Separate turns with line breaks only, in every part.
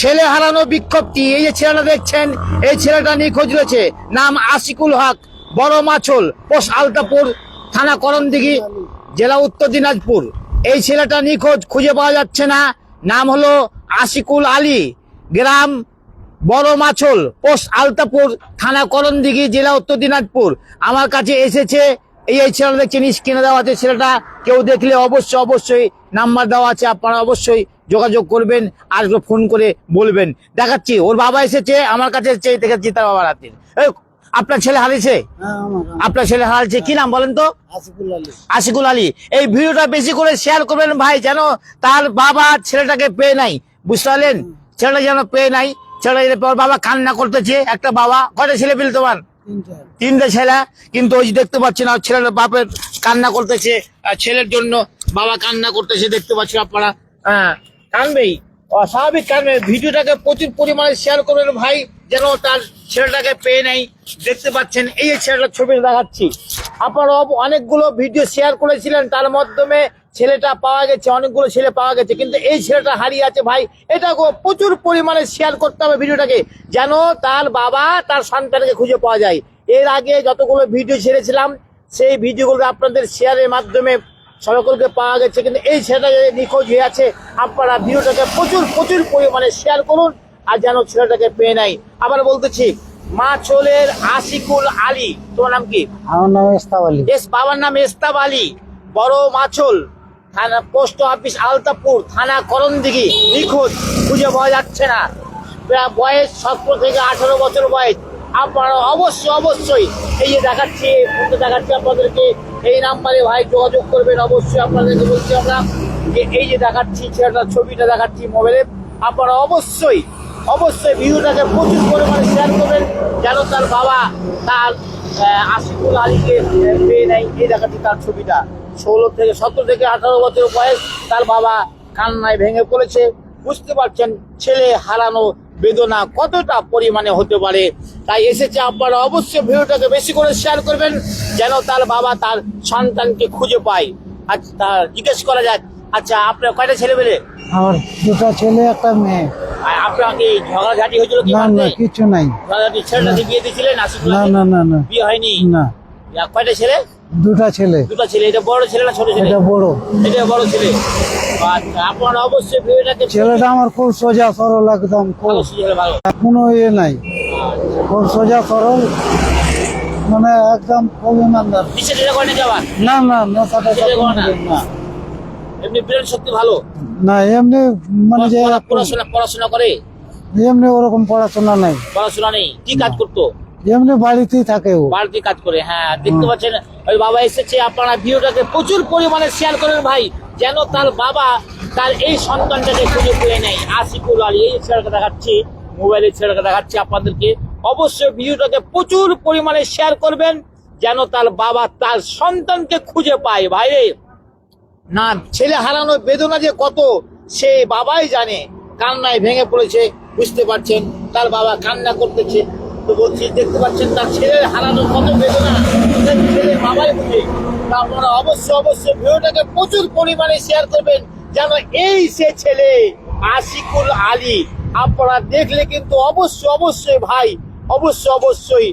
ছেলে হারানো বিক্ষোভটি এই যে ছেলেটা দেখছেন, এই ছেলেটা নিখোঁজ রয়েছে। নাম আশিকুল হক, বড় মাছল, পোষ আলতাপুর, থানা করণদিঘি, জেলা উত্তর দিনাজপুর। এই ছেলেটা নিখোঁজ, খুঁজে পাওয়া যাচ্ছে না। নাম হলো আশিকুল আলী। গ্রাম বড় মাছল পোস্ট আলতাপুর, থানা করণদিঘি, জেলা উত্তর দিনাজপুর। আমার কাছে এসেছে, এই এই ছেলেটা দেখছেন স্ক্রিনে দেওয়া আছে ছেলেটা। কেউ দেখলে অবশ্যই অবশ্যই নাম্বার দেওয়া আছে, আপনারা অবশ্যই যোগাযোগ করবেন আর ফোন করে বলবেন। দেখাচ্ছি ওর বাবা এসেছে আমার কাছে এসেছে দেখাচ্ছি তার বাবার হাতে। আপনার ছেলে হারিয়েছে?
হ্যাঁ
আপনার ছেলে হারিয়েছে কি নাম বলেন তো? আশিকুল আলী। এই ভিডিওটা বেশি করে শেয়ার করবেন ভাই যেন তার বাবা ছেলেটাকে পেয়ে নাই বুঝতে পারলেন? ছেলেটা যেন পেয়ে নাই ছেলেটা ওর বাবা কান্না করতেছে একটা বাবা কয়টা ছেলে পেলে তোমার?
তিনটা।
ছেলে কিন্তু ওই যে দেখতে পাচ্ছি না ছেলের বাপের কান্না করতেছে ছেলের জন্য বাবা কান্না করতেছে দেখতে পাচ্ছি আপনারা হ্যাঁ। কানবেই অস্বাভাবিক কানবে ভিডিওটাকে প্রচুর পরিমাণে শেয়ার করবেন ভাই, যেন তার ছেলেটাকে পেয়ে নেই। দেখতে পাচ্ছেন, এই ছেলেটার ছবি দেখাচ্ছি। আপনারা অনেকগুলো ভিডিও শেয়ার করেছিলেন, তার মাধ্যমে ছেলেটা পাওয়া গেছে, অনেকগুলো ছেলে পাওয়া গেছে, কিন্তু এই ছেলেটা হারিয়ে আছে ভাই। এটা গো- প্রচুর পরিমাণে শেয়ার করতে হবে ভিডিওটাকে যেন তার বাবা তার সন্তানকে খুঁজে পাওয়া যায়। এর আগে যতগুলো ভিডিও ছেড়েছিলাম, সেই ভিডিওগুলো আপনাদের শেয়ারের মাধ্যমে সকলকে পাওয়া গেছে কিন্তু এই ছেলেটাকে নিখোঁজ হয়ে আছে আপনারা ভিডিওটাকে প্রচুর প্রচুর পরিমাণে শেয়ার করুন আর যেন ছেলেটাকে পেয়ে নাই। আবার বলতেছি মাছলের আশিকুল আলী তোমার নাম কি?
আমার নাম ইস্তাব আলী।
এস বাবার নাম এস্তাব আলী। বড় মাছল থানা পোস্ট অফিস আলতাপুর থানা করণদিঘি নিখোঁজ খুঁজে পাওয়া যাচ্ছে না। প্রায় বয়স সতেরো থেকে আঠারো বছর বয়স। আপনারা অবশ্যই অবশ্যই এই যে দেখাচ্ছি ফোনটা দেখাচ্ছি আপনাদেরকে। এই নাম্বারে ভাই যোগাযোগ করবেন, অবশ্যই আপনাদেরকে বলছি আমরা যে এই যে দেখাচ্ছি, ছেলেটার ছবিটা দেখাচ্ছি মোবাইলে, আপনারা অবশ্যই অবশ্যই ভিডিওটাকে প্রচুর পরিমাণে শেয়ার করবেন, যেন তার বাবা, তার আশিকুল আলীকে পেয়ে নেয়। এই দেখাচ্ছি তার ছবিটা। ষোলো থেকে সতেরো থেকে আঠারো বছর বয়স তার বাবা কান্নায় ভেঙে পড়েছে। বুঝতে পারছেন, ছেলে হারানো বেদনা কতটা পরিমাণে হতে পারে তাই এসেছে আপনারা অবশ্যই ভিডিওটাকে বেশি করে শেয়ার করবেন যেন তার বাবা তার সন্তানকে খুঁজে পায়। আচ্ছা তার জিজ্ঞেস করা যাক। আচ্ছা আপনার কয়টা ছেলে পেলে
আমার দুটো ছেলে একটা মেয়ে।
আর আপনার কি ঝগড়াঝাটি হয়েছিল কি
না না কিছু নাই।
ঝগড়াঝাটি ছেলেটাকে বিয়ে দিয়েছিলেন
না? না না না।
বিয়ে হয়নি?
না।
আর কয়টা ছেলে?
দুটা ছেলে।
দুটো ছেলে এটা বড় ছেলে না ছোট ছেলে?
এটা বড়।
এটা বড় ছেলে। আচ্ছা আপনারা অবশ্যই ভিডিওটাকে
ছেলেটা আমার খুব সোজা সরল একদম খুব। কোনো ইয়ে নাই। খুব সোজা সরল মানে একদম খুব ইমানদার। না না
না।
কিছু না।
এমনি ব্রেন শক্তি ভালো?
না এমনি মানে যে
পড়াশোনা পড়াশোনা করে?
এমনি ওরকম পড়াশোনা নাই।
পড়াশোনা নেই। কি কাজ করতো?
এমনি বাড়িতেই থাকে ও।
বাড়িতে কাজ করে হ্যাঁ দেখতে পাচ্ছেন ওই বাবা এসেছে আপনারা ভিডিওটাকে প্রচুর পরিমাণে শেয়ার করেন ভাই যেন তার বাবা তার এই সন্তানটাকে খুঁজে পেয়ে নেয়। আশিকুল আলী এই ছেলেকে দেখাচ্ছি মোবাইলে ছেলেকে দেখাচ্ছি আপনাদেরকে। অবশ্যই ভিডিওটাকে প্রচুর পরিমাণে শেয়ার করবেন যেন তার বাবা তার সন্তানকে খুঁজে পায়। ভাইরে না ছেলে হারানোর বেদনা যে কত সে বাবাই জানে। কান্নায় ভেঙে পড়েছে বুঝতে পারছেন তার বাবা কান্না করতেছে। তো বলছি, দেখতে পাচ্ছেন তার ছেলের হারানোর কত বেদনা। ছেলে বাবাই বুঝে? তা আপনারা অবশ্যই অবশ্যই ভিডিওটাকে প্রচুর পরিমাণে শেয়ার করবেন, যেন এই সে ছেলে আশিকুল আলী আপনারা দেখলে কিন্তু অবশ্যই অবশ্যই ভাই, অবশ্যই অবশ্যই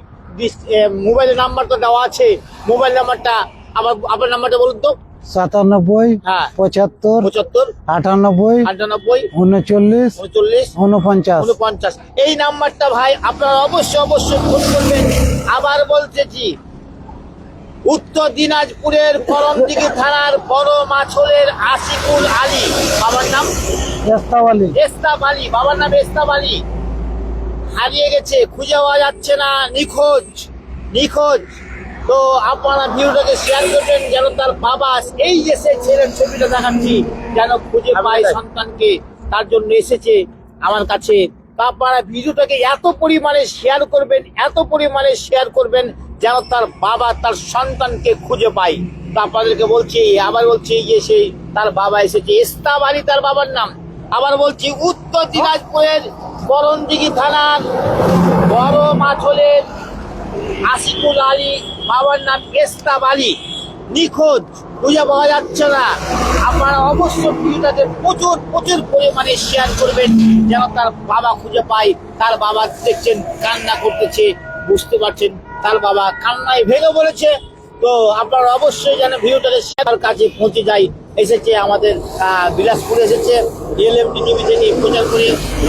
মোবাইলের নাম্বারটা দেওয়া আছে। মোবাইল নাম্বারটা আবার আপনার নাম্বারটা বলুন তো।
সাতানব্বই
হ্যাঁ।
পঁচাত্তর
পঁচাত্তর
আটানব্বই
আটানব্বই
উনচল্লিশ
উনচল্লিশ
উনপঞ্চাশ।
উনপঞ্চাশ। এই নাম্বারটা ভাই আপনারা অবশ্যই অবশ্যই ফোন করবেন। আবার বলতেছি উত্তর দিনাজপুরের করমদিঘি থানার বড় মাছলের আশিকুল আলী। বাবার নাম?
এস্তাওয়ালি
এস্তাব আলী। বাবার নাম এস্তাব আলী। হারিয়ে গেছে খুঁজে পাওয়া যাচ্ছে না নিখোঁজ নিখোঁজ। তো আপনারা ভিডিওটাকে শেয়ার করবেন যেন তার বাবা এই যে সে ছেলের ছবিটা দেখাচ্ছি যেন খুঁজে পায় সন্তানকে তার জন্য এসেছে আমার কাছে। আপনারা ভিডিওটাকে এত পরিমাণে শেয়ার করবেন এত পরিমাণে শেয়ার করবেন যেন তার বাবা তার সন্তানকে খুঁজে পায়। তা আপনাদেরকে বলছি আবার বলছি যে সেই তার বাবা এসেছে। ইস্তাব আলী তার বাবার নাম। আবার বলছি উত্তর দিনাজপুরের করণদিঘি থানার বড় মাছলের আশিকুল আলী, বাবার নাম এস্তাব আলী। নিখোঁজ, খুঁজে পাওয়া যাচ্ছে না। আপনারা অবশ্যই ভিডিওটাকে প্রচুর প্রচুর পরিমাণে শেয়ার করবেন, যেন তার বাবা খুঁজে পায়। তার বাবা দেখছেন কান্না করতেছে, বুঝতে পারছেন, তার বাবা কান্নায় ভেঙে বলেছে তো আপনারা অবশ্যই যেন ভিডিওটাকে শেয়ার কাছে পৌঁছে যায় এসেছে আমাদের বিলাসপুরে এসেছে। এলএমটি টিভি থেকে প্রচার করে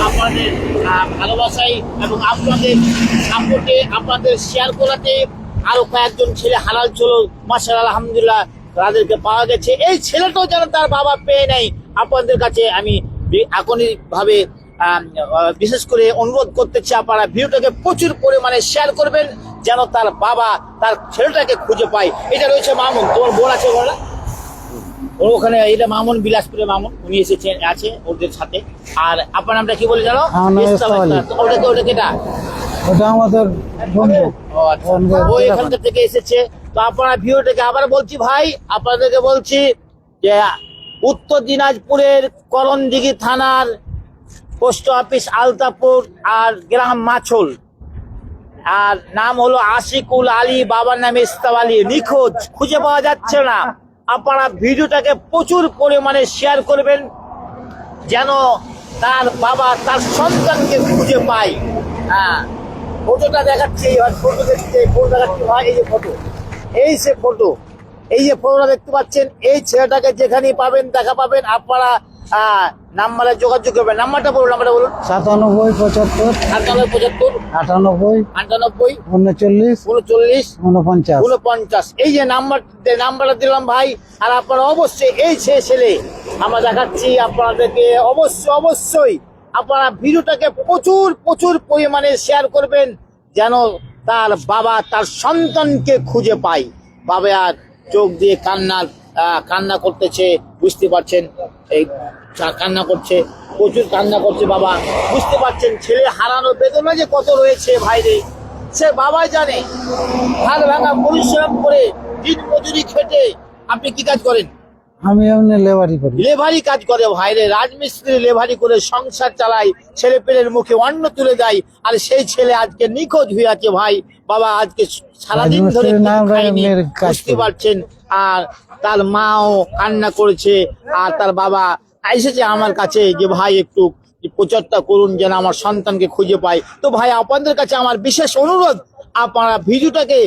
আপনাদের আহ, ভালোবাসায় এবং আপনাদের সাপোর্টে আপনাদের শেয়ার করাতে আরও কয়েকজন ছেলে হালাল ছিল মাসাল আলহামদুলিল্লাহ তাদেরকে পাওয়া গেছে। এই ছেলেটাও যেন তার বাবা পেয়ে নেয় আপনাদের কাছে আমি আকনিক ভাবে আহ, আহ, বিশেষ করে অনুরোধ করতেছি আপনারা ভিডিওটাকে প্রচুর পরিমাণে শেয়ার করবেন যেন তার বাবা তার ছেলেটাকে খুঁজে পায়। এটা রয়েছে মামুন তোমার বোন আছে বলা? ওর ওখানে এটা মামুন বিলাসপুরে মামুন। উনি এসেছেন আছে ওদের সাথে। আর আপনার নামটা কি বলে জানো? ওটাকে এটা
ওটা বন্ধু।
আচ্ছা।
আমাদের
ও এখানকার থেকে এসেছে। তো আপনারা ভিডিওটাকে আবার বলছি ভাই আপনাদেরকে বলছি যে উত্তর দিনাজপুরের করণদিঘি থানার পোস্ট অফিস আলতাপুর আর গ্রাম মাছল। আর নাম হলো আশিকুল আলী বাবার নাম ইস্তাব আলী। নিখোঁজ খুঁজে পাওয়া যাচ্ছে না। আপনারা ভিডিওটাকে প্রচুর পরিমাণে শেয়ার করবেন, যেন তার বাবা, তার সন্তানকে খুঁজে পায়। হ্যাঁ ফটোটা দেখাচ্ছে ফটো দেখতে ফটো দেখাচ্ছি। এই যে ফটো এই সে ফটো এই যে ফটোটা দেখতে পাচ্ছেন, এই ছেলেটাকে যেখানেই পাবেন, দেখা পাবেন, আপনারা নাম্বারে যোগাযোগ করবেন। নাম্বারটা বলুন নাম্বারটা বলুন।
সাতানব্বই পঁচাত্তর
আটানব্বই পঁচাত্তর
আটানব্বই
আটানব্বই
উনচল্লিশ
উনচল্লিশ
উনপঞ্চাশ।
উনপঞ্চাশ। এই যে নাম্বার নাম্বারটা দিলাম ভাই আর আপনারা অবশ্যই এই ছে ছেলে আমরা দেখাচ্ছি আপনাদেরকে। অবশ্যই অবশ্যই আপনারা ভিডিওটাকে প্রচুর প্রচুর পরিমাণে শেয়ার করবেন যেন তার বাবা তার সন্তানকে খুঁজে পায়। বাবা আর চোখ দিয়ে কান্নার কান্না করতেছে বুঝতে পারছেন এই কান্না করছে প্রচুর কান্না করছে বাবা। বুঝতে পারছেন ছেলে হারানো বেদনা যে কত রয়েছে ভাইরে সে বাবাই জানে। হাত ভাঙা পরিশ্রম করে দিন মজুরি খেটে আপনি কি কাজ করেন?
আমি এমনি লেবারি করি।
লেভারি কাজ করে ভাইরে রাজমিস্ত্রি লেভারি করে সংসার চালায় ছেলে পেলের মুখে অন্ন তুলে দেয় আর সেই ছেলে আজকে নিখোঁজ হয়ে আছে ভাই। বাবা আজকে সারাদিন ধরে বুঝতে পারছেন আর তার মাও কান্না করেছে আর তার বাবা এসেছে আমার কাছে যে ভাই একটু প্রচারটা করুন যেন আমার সন্তানকে খুঁজে পাই। তো ভাই আপনাদের কাছে আমার বিশেষ অনুরোধ আপনারা ভিডিওটাকে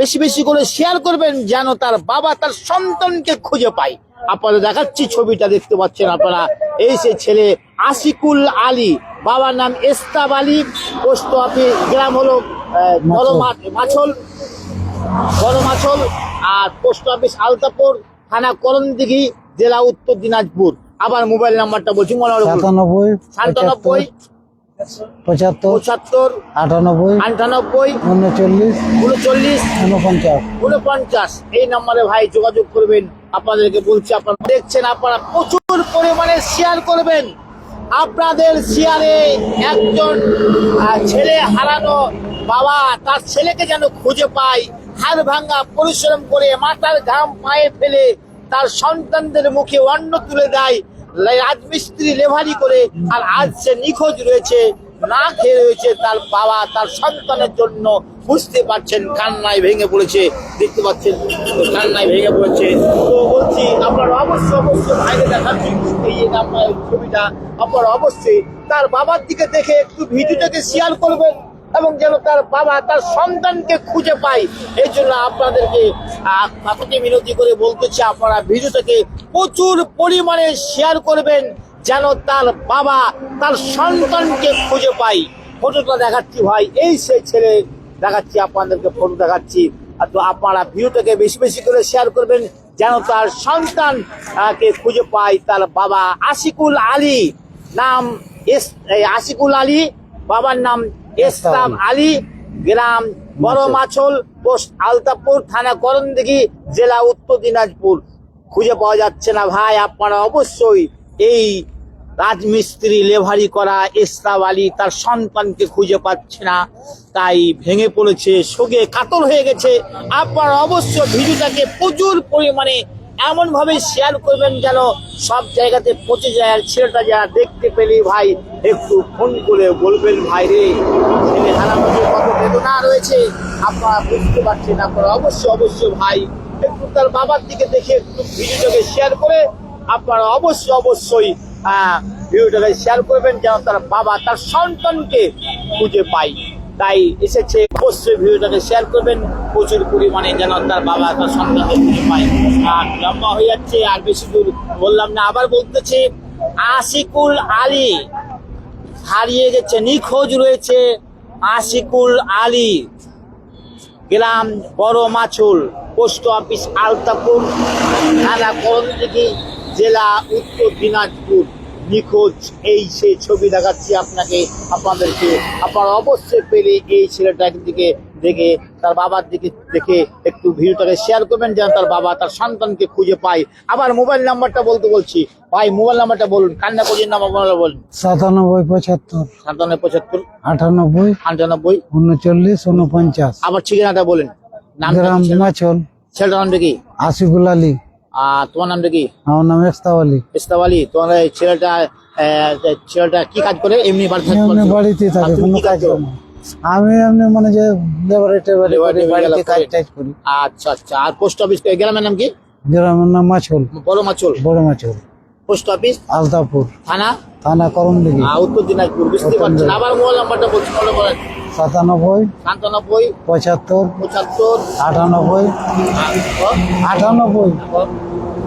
বেশি বেশি করে শেয়ার করবেন যেন তার বাবা তার সন্তানকে খুঁজে পায়। আপনারা দেখাচ্ছি ছবিটা দেখতে পাচ্ছেন আপনারা। এই সে ছেলে আশিকুল আলী বাবার নাম এস্তাব আলী পোস্ট অফিস গ্রাম হলো বড় মাছল গরমাচল আর পোস্ট অফিস আলতাপুর থানা করণদিঘি জেলা উত্তর দিনাজপুর। আবার মোবাইল নাম্বারটা বলছি মনে হলো
সাতানব্বই
সাতানব্বই
পঁচাত্তর
পঁচাত্তর
আটানব্বই
আটানব্বই
উনচল্লিশ
উনচল্লিশ
উনপঞ্চাশ
উনপঞ্চাশ এই নম্বরে ভাই যোগাযোগ করবেন আপনাদেরকে বলছি আপনারা দেখছেন আপনারা প্রচুর পরিমাণে শেয়ার করবেন। আপনাদের শেয়ারে একজন ছেলে হারানো বাবা তার ছেলেকে যেন খুঁজে পায়। হাড় ভাঙা পরিশ্রম করে মাথার ঘাম পায়ে ফেলে তার সন্তানদের মুখে অন্ন তুলে দেয়। রাজমিস্ত্রি লেভারি করে, আর আজ সে নিখোঁজ রয়েছে। না খেয়ে রয়েছে তার বাবা, তার সন্তানের জন্য বুঝতে পারছেন কান্নায় ভেঙে পড়েছে। দেখতে পাচ্ছেন, কান্নায় ভেঙে পড়েছে। তো বলছি, আপনারা অবশ্যই অবশ্যই ভাইকে দেখাচ্ছি এই ছবিটা। আপনারা অবশ্যই তার বাবার দিকে দেখে একটু ভিডিওটাকে শেয়ার করবেন। এবং যেন তার বাবা, তার সন্তানকে খুঁজে পায়। এই জন্য আপনাদেরকে কাকুতি মিনতি করে বলতেছি আপনারা ভিডিওটাকে প্রচুর পরিমাণে শেয়ার করবেন, যেন তার বাবা, তার সন্তানকে খুঁজে পায়। ফটোটা দেখাচ্ছি ভাই, এই সেই ছেলে দেখাচ্ছি, আপনাদেরকে ফটো দেখাচ্ছি। তো আপনারা ভিডিওটাকে বেশি বেশি করে শেয়ার করবেন, যেন তার সন্তান কে খুঁজে পায়, তার বাবা আশিকুল আলী। নাম এস আশিকুল আলী, বাবার নাম এসলাম আলী গ্রাম বড় মাছল পোস্ট আলতাপুর থানা করণদিঘি জেলা উত্তর দিনাজপুর। খুঁজে পাওয়া যাচ্ছে না ভাই আপনারা অবশ্যই এই রাজমিস্ত্রি লেভারি করা এসরাব আলী তার সন্তানকে খুঁজে পাচ্ছে না তাই ভেঙে পড়েছে শোকে কাতর হয়ে গেছে। আপনারা অবশ্য ভিডিওটাকে প্রচুর পরিমাণে এমন ভাবে শেয়ার করবেন যেন সব জায়গাতে পচে যায় আর ছেলেটা যারা দেখতে পেলে ভাই, একটু ফোন করে বলবেন ভাই রে। ছেলে হারানোর কত বেদনা রয়েছে। আপনারা বুঝতে পারছেন আপনারা অবশ্যই অবশ্যই ভাই। একটু তার বাবার দিকে দেখে একটু ভিডিওটাকে শেয়ার করে আপনারা অবশ্যই অবশ্যই ভিডিওটাকে শেয়ার করবেন যেন তার বাবা তার সন্তানকে খুঁজে পায়। তাই এসেছে অবশ্যই ভিডিওটাকে শেয়ার করবেন। প্রচুর পরিমাণে যেন তার বাবা তার সন্তানকে খুঁজে পায়। আর লম্বা হয়ে যাচ্ছে, আর বেশি দূর বললাম না, আবার বলতেছে, আশিকুল আলী হারিয়ে গেছে, নিখোঁজ রয়েছে আশিকুল আলী। গ্রাম বড় মাছুল, পোস্ট অফিস আলতাপুর, থানা করণদিঘি জেলা উত্তর দিনাজপুর। নিখোঁজ। এই সেই ছবি দেখাচ্ছি আপনাকে আপনাদেরকে। আপনারা অবশ্যই পেলে এই ছেলেটার দিকে দেখে তার বাবার দিকে দেখে একটু ভিডিওটাকে শেয়ার করবেন যেন তার বাবা তার সন্তানকে খুঁজে পায়। আবার মোবাইল নাম্বারটা বলতে বলছি। ভাই মোবাইল নাম্বারটা বলুন। কান্না করির নাম্বার বলুন।
সাতানব্বই পঁচাত্তর
সাতানব্বই পঁচাত্তর
আটানব্বই
আটানব্বই
উনচল্লিশ উনপঞ্চাশ।
আবার ঠিকানাটা বলেন। নাম
গ্রাম মাছল
ছেলেটার নামটা কি?
আশিকুল আলী।
তোমার নামটা কি?
আমার নাম
তোমার ছেলেটা ছেলেটা কি কাজ করে? এমনি থাকে
কোনো
কাজ করে?
আমি এমনি মানে যে বাড়িতে কাজ টাজ করি।
আচ্ছা আচ্ছা। আর পোস্ট অফিস গ্রামের নাম কি?
গ্রামের নাম মাছল।
বড়
বড় মাছল।
Post office
Altapur.
থানা?
থানা করম দিঘি
আহ, উত্তর দিনাজপুর। বুঝতে পারছেন আবার মোবাইল নাম্বারটা বলছি মনে করেন
সাতানব্বই
সাতানব্বই
পঁচাত্তর
পঁচাত্তর
আটানব্বই আটানব্বই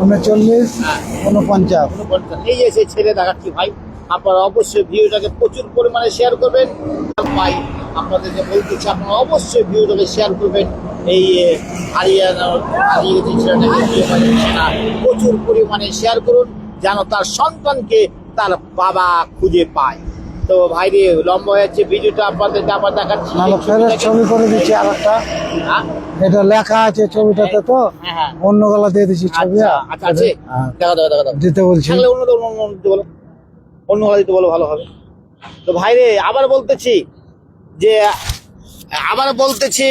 উনচল্লিশ উনপঞ্চাশ।
এই যে সেই ছেলে দেখাচ্ছি ভাই আপনারা অবশ্যই ভিডিওটাকে প্রচুর পরিমাণে শেয়ার করবেন। ভাই আপনাদেরকে বলতেছি আপনারা অবশ্যই ভিডিওটাকে শেয়ার করবেন। এই এ, হারিয়ানা হারিয়ে ছেলেটাকে খুঁজে পাচ্ছে না প্রচুর পরিমাণে শেয়ার করুন যেন তার সন্তানকে তার বাবা খুঁজে পায়। তো ভাই রে লম্বা হয়ে যাচ্ছে ভিডিওটা আপনাদেরকে আবার দেখাচ্ছি।
নাহলে ফেরত ছবি করে দিচ্ছি আর একটা
হ্যাঁ?
এটা লেখা আছে ছবিটাতে তো।
হ্যাঁ, হ্যাঁ।
অন্য গলা দিয়ে দিচ্ছি ছবি
আচ্ছা আচ্ছা আছে। দেখা দাও দেখা দাও
দিতে বলছি।
থাকলে অন্য অন্য অন্য দিতে বলো। অন্য কথা দিতে বলো ভালো হবে। তো ভাই রে আবার বলতেছি যে আবার বলতেছি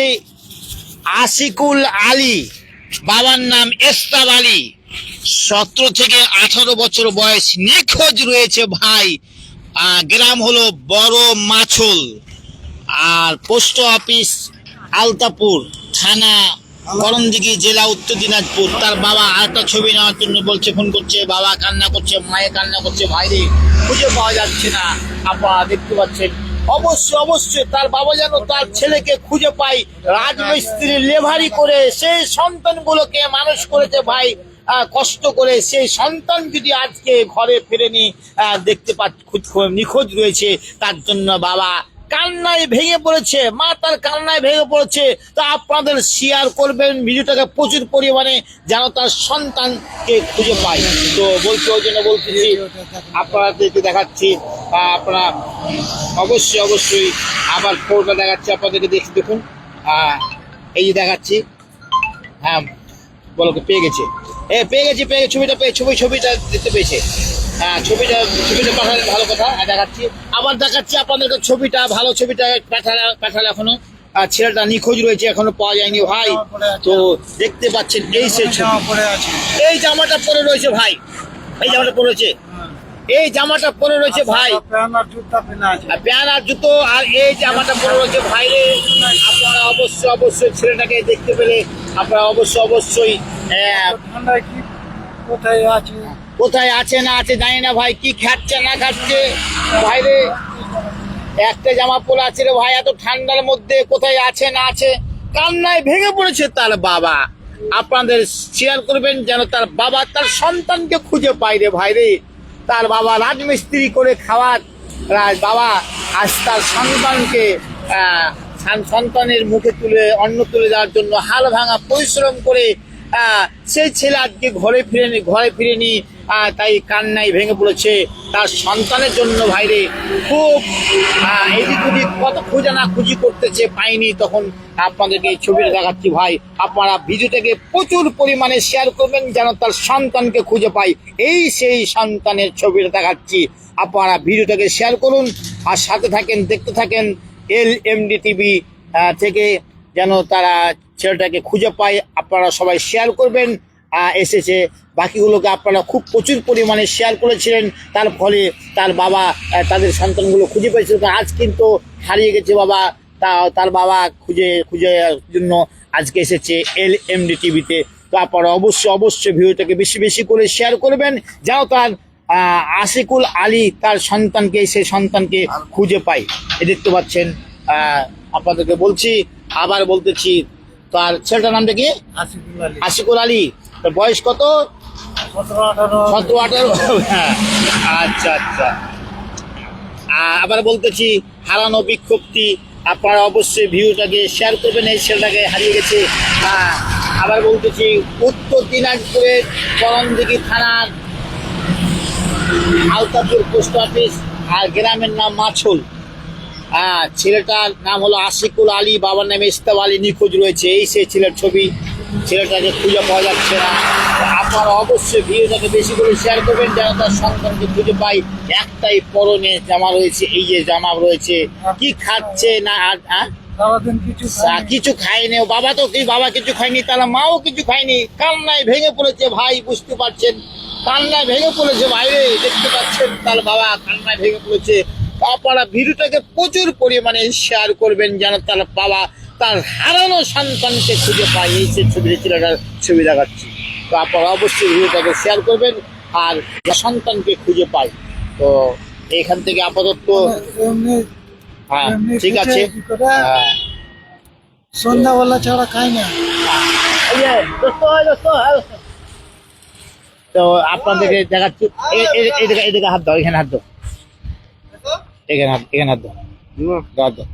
আশিকুল আলী বাবার নাম এস্তাব আলী। সতেরো থেকে আঠারো বছর বয়স নিখোঁজ রয়েছে ভাই। গ্রাম হলো বড় মাছল। আর পোস্ট অফিস আলতাপুর, থানা করণদিঘি, জেলা উত্তর দিনাজপুর। তার বাবা আরেকটা ছবি নেওয়ার জন্য বলছে, ফোন করছে, বাবা কান্না করছে, মায়ে কান্না করছে, ভাইরে, খুঁজে পাওয়া যাচ্ছে না। আপা দেখতে পাচ্ছেন, অবশ্যই অবশ্যই তার বাবা যেন তার ছেলেকে খুঁজে পাই রাজমিস্ত্রি লেভারি করে সেই সন্তানগুলোকে মানুষ করেছে, ভাই। কষ্ট করে সেই সন্তান যদি আজকে ঘরে ফেরেনি দেখতে পাচ্ছ নিখোঁজ রয়েছে, তার জন্য বাবা কান্নায় ভেঙে পড়েছে, মা তার কান্নায় ভেঙে পড়েছে। তা আপনাদের শেয়ার করবেন, ভিডিওটাকে প্রচুর পরিমাণে যেন তার সন্তানকে খুঁজে পায়। তো বলছি, ওই জন্য বলতেছি, আপনাদেরকে দেখাচ্ছি আপনারা অবশ্যই অবশ্যই আবার ফোনটা দেখাচ্ছি, আপনাদেরকে দেখি দেখুন। এই যে দেখাচ্ছি হ্যাঁ বলো, পেয়ে গেছে। এ, পেয়ে গেছি, পেয়ে ছবিটা পেয়ে, ছবি, ছবিটা দেখতে পেয়েছে। হ্যাঁ ছবিটা ছবিটা পাঠালে ভালো কথা দেখাচ্ছি। আবার দেখাচ্ছি আপনাদেরকে ছবিটা, ভালো ছবিটা পাঠালে পাঠালে এখনও। আর ছেলেটা নিখোঁজ রয়েছে, এখনও পাওয়া যায়নি ভাই। তো দেখতে পাচ্ছেন, এই
আছে
এই জামাটা পরে রয়েছে ভাই। এই জামাটা পরে রয়েছে। এই জামাটা পরে রয়েছে ভাই। প্যান আর জুতো, আর এই জামাটা পরে রয়েছে ভাইরে আপনারা অবশ্যই অবশ্যই ছেলেটাকে দেখতে পেলে আপনারা অবশ্যই অবশ্যই
ঠান্ডায় কি কোথায় আছে
কোথায় আছে না আছে জানি না ভাই কি খাচ্ছে না খাচ্ছে। ভাইরে একটা জামা পরে আছে রে ভাই এত ঠান্ডার মধ্যে কোথায় আছে না আছে। কান্নায় ভেঙে পড়েছে তার বাবা। আপনাদের শেয়ার করবেন যেন তার বাবা তার সন্তানকে খুঁজে পায় রে ভাই রে। তার বাবা রাজমিস্ত্রি করে খাওয়ার রাজ বাবা আজ তার সন্তানকে সন্তানের মুখে তুলে অন্ন তুলে দেওয়ার জন্য হাল ভাঙা পরিশ্রম করে সেই ছেলে আজকে ঘরে ফিরেনি ঘরে ফিরেনি আহ, তাই কান্নাই ভেঙে পড়েছে। তার সন্তানের জন্য ভাইরে খুব এদিক ওদিক কত খোঁজা না খুঁজি করতেছে পাইনি। তখন আপনাদেরকে এই ছবিটা দেখাচ্ছি ভাই। আপনারা ভিডিওটাকে প্রচুর পরিমাণে শেয়ার করবেন যেন তার সন্তানকে খুঁজে পাই। এই সেই সন্তানের ছবিটা দেখাচ্ছি। আপনারা ভিডিওটাকে শেয়ার করুন আর সাথে থাকেন দেখতে থাকেন এল এমডি টিভি থেকে যেন তারা ছেলেটাকে খুঁজে পায়, আপনারা সবাই শেয়ার করবেন। এসেছে। বাকিগুলোকে আপনারা খুব প্রচুর পরিমাণে শেয়ার করেছিলেন। তার ফলে তার বাবা তাদের সন্তানগুলো খুঁজে পেয়েছিল। আজ কিন্তু হারিয়ে গেছে বাবা। তা, তার বাবা খুঁজে খুঁজে জন্য আজকে এসেছে এল এমডি টিভিতে তো আপনারা অবশ্যই অবশ্যই ভিডিওটাকে বেশি বেশি করে শেয়ার করবেন। যেন তার আশিকুল আলী তার সন্তানকে সেই সন্তানকে খুঁজে পাই এ দেখতে পাচ্ছেন আপনাদেরকে বলছি আবার বলতেছি তার ছেলেটার নামটা কি?
আশিকুল আলী।
তার বয়স কত?
সতেরো আঠারো।
হ্যাঁ। আচ্ছা আচ্ছা। আবার বলতেছি হারানো বিক্ষোভটি আপনারা অবশ্যই ভিউটাকে শেয়ার করবেন এই ছেলেটাকে হারিয়ে গেছে। আবার বলতেছি উত্তর দিনাজপুরের করণদিঘি থানার আলতাপুর পোস্ট অফিস আর গ্রামের নাম মাছুল। হ্যাঁ ছেলেটার নাম হলো আশিকুল আলী বাবার নামে ইস্তাব আলী নিখোঁজ রয়েছে। এই সেই ছেলের ছবি ছেলেটাকে খুঁজে পাওয়া যাচ্ছে না। আপনারা অবশ্যই ভিডিওটাকে বেশি করে শেয়ার করবেন যেন তার সন্তানকে খুঁজে পাই। একটাই পরনে জামা রয়েছে এই যে জামা রয়েছে। কি খাচ্ছে না আর হ্যাঁ?
কিছু
কিছু খায়নি। ও বাবা তো কি বাবা কিছু খায়নি তাহলে মাও কিছু খায়নি। কান্নায় ভেঙে পড়েছে ভাই বুঝতে পারছেন। কান্নায় ভেঙে পড়েছে বাইরে দেখতে পাচ্ছেন তার বাবা কান্নায় ভেঙে পড়েছে। আপনারা ভিডিওটাকে প্রচুর পরিমাণে শেয়ার করবেন যেন তার বাবা তার হারানো সন্তানকে খুঁজে পায়। এই যে ছবি ছেলেটার ছবি দেখাচ্ছি। তো আপনারা অবশ্যই ভিডিওটাকে শেয়ার করবেন আর সন্তানকে খুঁজে পায়। তো এখান থেকে আপাতত
এমনি
হ্যাঁ ঠিক আছে? হ্যাঁ।
সন্ধ্যাবেলা ছাড়া খাই না
এই যে, দোস্ত, এই দোস্ত, এই দোস্ত। তো আপনাদেরকে দেখাচ্ছি। এদিকে এদিকে হাত দাও এখানে হাত দাও। এখানে হাত এখানে হাত দাও। হাত দাও।